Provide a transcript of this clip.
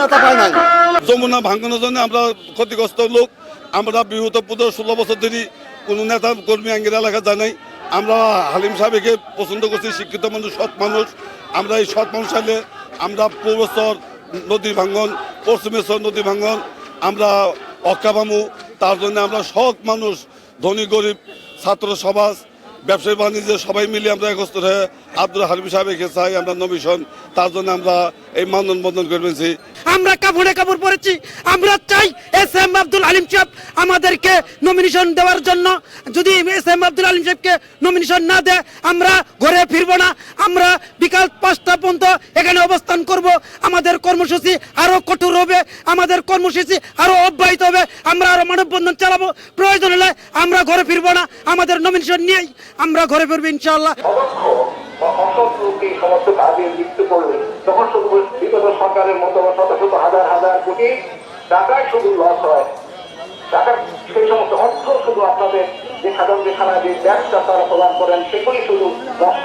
নেতা পাই নাই। যমুনা ভাঙানোর জন্য আমরা ক্ষতিগ্রস্ত লোক, আমরা বিগত পনেরো ষোলো বছর ধরে কোনো নেতা কর্মী আঙ্গির এলাকা জানাই আমরা হালিম সাহেবকে পছন্দ করছি, শিক্ষিত মানুষ, সৎ মানুষ। আমরা এই সৎ মানুষ চাইলে আমরা পূর্বস্তর নদী ভাঙ্গন পশ্চিমেশ্বর নদী ভাঙ্গন আমরা অক্কাবামু, তার জন্য আমরা সৎ মানুষ, ধনী গরিব, ছাত্র সমাজ ব্যবসায়ী বাণিজ্য সবাই মিলে আমরা একস্থ হয়ে আব্দুল হালিম সাহেবকে চাই, আমরা নমিশন, তার জন্য আমরা এই মানন বন্ধন করেছি আমরা কাপড়ে কাপড় পরেছি, আমরা চাই এস এম আব্দুল আলিম সাহেব আমাদেরকে নমিনেশন দেওয়ার জন্য। যদি এস এম আব্দুল আলিম সাহেবকে নমিনেশন না দেয়, আমরা ঘরে ফিরবো না। অবস্থান করব, আমাদের কর্মসূচি আরও কঠোর হবে, আমাদের কর্মসূচি আরও অব্যাহত হবে, আমরা আরও মানববন্ধন চালাবো। প্রয়োজন হলে আমরা ঘরে ফিরবো না, আমাদের নমিনেশন নিয়েই আমরা ঘরে ফিরবো টাকা, সেই সমস্ত অর্থ শুধু আপনাদের যে সাধারণ যেখানে যে ট্যাক্সটা তারা প্রদান করেন, সেগুলি শুধু নষ্ট